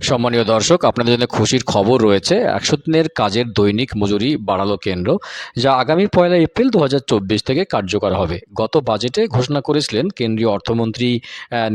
সম্মানীয় দর্শক, আপনাদের জন্য খুশির খবর রয়েছে একশো দিনের কাজের দৈনিক মজুরি বাড়ালো কেন্দ্র, যা আগামী পয়লা এপ্রিল দু হাজার চব্বিশ থেকে কার্যকর হবে। গত বাজেটে ঘোষণা করেছিলেন কেন্দ্রীয় অর্থমন্ত্রী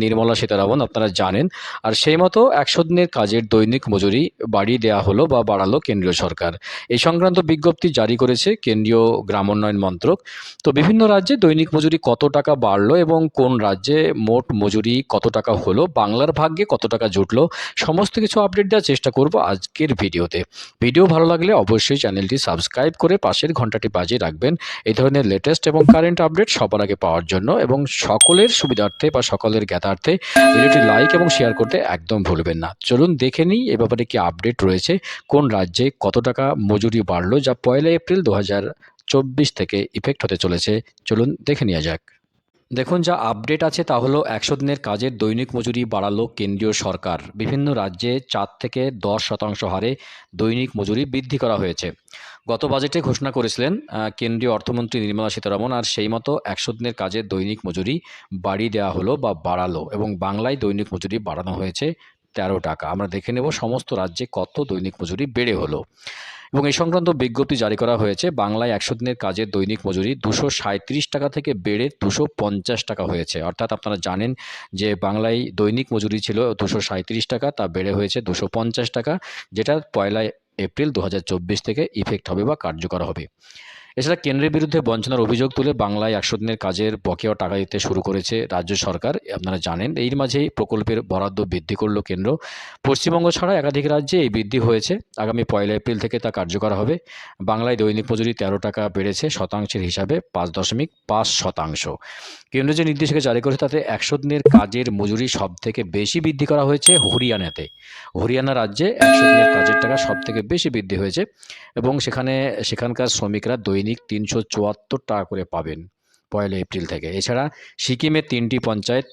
নির্মলা সীতারামন, আপনারা জানেন। আর সেই মতো একশো দিনের কাজের দৈনিক মজুরি বাড়িয়ে দেওয়া হলো বা বাড়ালো কেন্দ্রীয় সরকার। এই সংক্রান্ত বিজ্ঞপ্তি জারি করেছে কেন্দ্রীয় গ্রামোন্নয়ন মন্ত্রক। তো বিভিন্ন রাজ্যে দৈনিক মজুরি কত টাকা বাড়লো এবং কোন রাজ্যে মোট মজুরি কত টাকা হলো, বাংলার ভাগ্যে কত টাকা জুটলো, সমস্ত কিছু আপডেট দেওয়ার চেষ্টা করব আজকের ভিডিওতে। ভিডিও ভালো লাগলে অবশ্যই চ্যানেলটি সাবস্ক্রাইব করে পাশের ঘন্টাটি বাজিয়ে রাখবেন। এই ধরনের লেটেস্ট এবং কারেন্ট আপডেট সবার আগে পাওয়ার জন্য এবং সকলের সুবিধার্থে বা সকলের জ্ঞাতার্থে ভিডিওটি লাইক এবং শেয়ার করতে একদম ভুলবেন না। চলুন দেখে নিই এ ব্যাপারে কি আপডেট রয়েছে, কোন রাজ্যে কত টাকা মজুরি বাড়লো যা পয়লা এপ্রিল দু চব্বিশ থেকে ইফেক্ট হতে চলেছে। চলুন দেখে নেওয়া যাক। দেখুন, যা আপডেট আছে তা হলো একশো দিনের কাজের দৈনিক মজুরি বাড়ালো কেন্দ্রীয় সরকার। বিভিন্ন রাজ্যে চার থেকে দশ শতাংশ হারে দৈনিক মজুরি বৃদ্ধি করা হয়েছে। গত বাজেটে ঘোষণা করেছিলেন কেন্দ্রীয় অর্থমন্ত্রী নির্মলা সীতারামন, আর সেই মতো একশো দিনের কাজের দৈনিক মজুরি বাড়িয়ে দেওয়া হলো বা বাড়ালো এবং বাংলায় দৈনিক মজুরি বাড়ানো হয়েছে তেরো টাকা। আমরা দেখে নেব সমস্ত রাজ্যে কত দৈনিক মজুরি বেড়ে হলো। এবং এই সংক্রান্ত বিজ্ঞপ্তি জারি করা হয়েছে, বাংলায় একশো দিনের কাজের দৈনিক মজুরি দুশো টাকা থেকে বেড়ে দুশো পঞ্চাশ টাকা হয়েছে। অর্থাৎ আপনারা জানেন যে বাংলায় দৈনিক মজুরি ছিল দুশো টাকা, তা বেড়ে হয়েছে দুশো পঞ্চাশ টাকা, যেটা পয়লা এপ্রিল দু হাজার চব্বিশ থেকে ইফেক্ট হবে বা কার্যকর হবে। এছাড়া কেন্দ্রের বিরুদ্ধে বঞ্চনার অভিযোগ তুলে বাংলায় একশো দিনের কাজের বকেয়া টাকা দিতে শুরু করেছে রাজ্য সরকার। আপনারা জানেন, এর মাঝেই প্রকল্পের বরাদ্দ বৃদ্ধি করল কেন্দ্র। পশ্চিমবঙ্গ ছাড়া একাধিক রাজ্যে এই বৃদ্ধি হয়েছে। আগামী পয়লা এপ্রিল থেকে তা কার্যকর হবে। বাংলায় দৈনিক মজুরি তেরো টাকা বেড়েছে শতাংশের হিসাবে, পাঁচ দশমিক পাঁচ শতাংশ। কেন্দ্র যে নির্দেশিকা জারি করেছে, তাতে একশো দিনের কাজের মজুরি সব থেকে বেশি বৃদ্ধি করা হয়েছে হরিয়ানাতে। হরিয়ানা রাজ্যে একশো দিনের কাজের টাকা সব থেকে বেশি বৃদ্ধি হয়েছে এবং সেখানে সেখানকার শ্রমিকরা দৈনিক তিনশো চুয়াত্তর টাকা করে পাবেন পয়লা এপ্রিল থেকে। এছাড়া সিকিমের তিনটি পঞ্চায়েত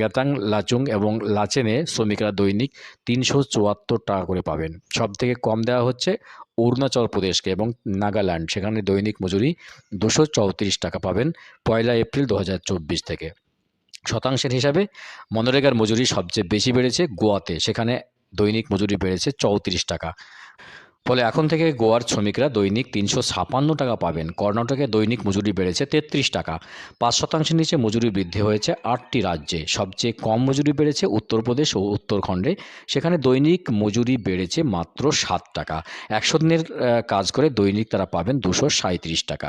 গ্যাতাং, লাচুং এবং লাচেনে শ্রমিকরা দৈনিক তিনশো চুয়াত্তর টাকা করে পাবেন। সব থেকে কম দেওয়া হচ্ছে অরুণাচল প্রদেশকে এবং নাগাল্যান্ড। সেখানে দৈনিক মজুরি দুশো চৌত্রিশ টাকা পাবেন পয়লা এপ্রিল দু হাজার চব্বিশ থেকে। শতাংশের হিসাবে মনরেগার মজুরি সবচেয়ে বেশি বেড়েছে গোয়াতে। সেখানে দৈনিক মজুরি বেড়েছে চৌত্রিশ টাকা। ফলে এখন থেকে গোয়ার শ্রমিকরা দৈনিক তিনশো ছাপান্ন টাকা পাবেন। কর্ণাটকে দৈনিক মজুরি বেড়েছে তেত্রিশ টাকা। পাঁচ শতাংশের নিচে মজুরি বৃদ্ধি হয়েছে আটটি রাজ্যে। সবচেয়ে কম মজুরি বেড়েছে উত্তরপ্রদেশ ও উত্তরখণ্ডে। সেখানে দৈনিক মজুরি বেড়েছে মাত্র সাত টাকা। একশো দিনের কাজ করে দৈনিক তারা পাবেন দুশো সাঁত্রিশ টাকা।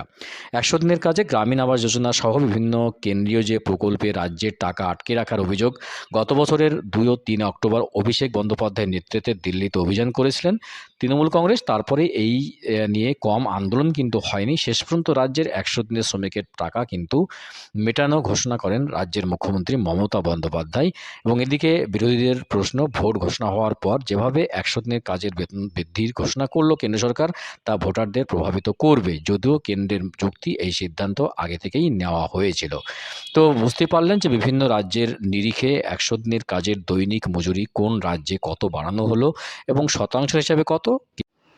একশো দিনের কাজে গ্রামীণ আবাস যোজনা সহ বিভিন্ন কেন্দ্রীয় যে প্রকল্পে রাজ্যের টাকা আটকে রাখার অভিযোগ, গত বছরের দুই ও তিন অক্টোবর অভিষেক বন্দ্যোপাধ্যায়ের নেতৃত্বে দিল্লিতে অভিযান করেছিলেন। তৃণমূল কংগ্রেস তারপরে এই নিয়ে কম আন্দোলন কিন্তু হয়নি। শেষ পর্যন্ত রাজ্যের একশো দিনের শ্রমিকের টাকা কিন্তু মেটানো ঘোষণা করেন রাজ্যের মুখ্যমন্ত্রী মমতা বন্দ্যোপাধ্যায়। এবং এদিকে বিরোধীদের প্রশ্ন, ভোট ঘোষণা হওয়ার পর যেভাবে একশো দিনের কাজের বেতন বৃদ্ধির ঘোষণা করল কেন্দ্র সরকার, তা ভোটারদের প্রভাবিত করবে। যদিও কেন্দ্রের যুক্তি এই সিদ্ধান্ত আগে থেকেই নেওয়া হয়েছিল। তো বুঝতে পারলেন যে বিভিন্ন রাজ্যের নিরিখে একশো দিনের কাজের দৈনিক মজুরি কোন রাজ্যে কত বাড়ানো হলো এবং শতাংশ হিসাবে কত?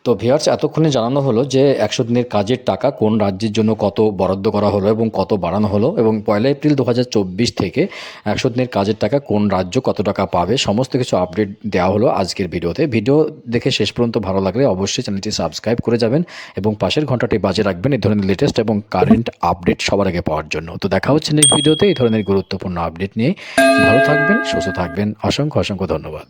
তো ভিয়ার্স এতক্ষণে জানানো হলো যে একশো দিনের কাজের টাকা কোন রাজ্যের জন্য কত বরাদ্দ করা হলো এবং কত বাড়ানো হলো এবং পয়লা এপ্রিল দু হাজার চব্বিশ থেকে একশো দিনের কাজের টাকা কোন রাজ্য কত টাকা পাবে, সমস্ত কিছু আপডেট দেওয়া হলো আজকের ভিডিওতে। ভিডিও দেখে শেষ পর্যন্ত ভালো লাগলে অবশ্যই চ্যানেলটি সাবস্ক্রাইব করে যাবেন এবং পাশের ঘন্টাটি বাজে রাখবেন এই ধরনের লেটেস্ট এবং কারেন্ট আপডেট সবার আগে পাওয়ার জন্য। তো দেখা হচ্ছে নেক্সট ভিডিওতে এই ধরনের গুরুত্বপূর্ণ আপডেট নিয়ে। ভালো থাকবেন, সুস্থ থাকবেন। অসংখ্য অসংখ্য ধন্যবাদ।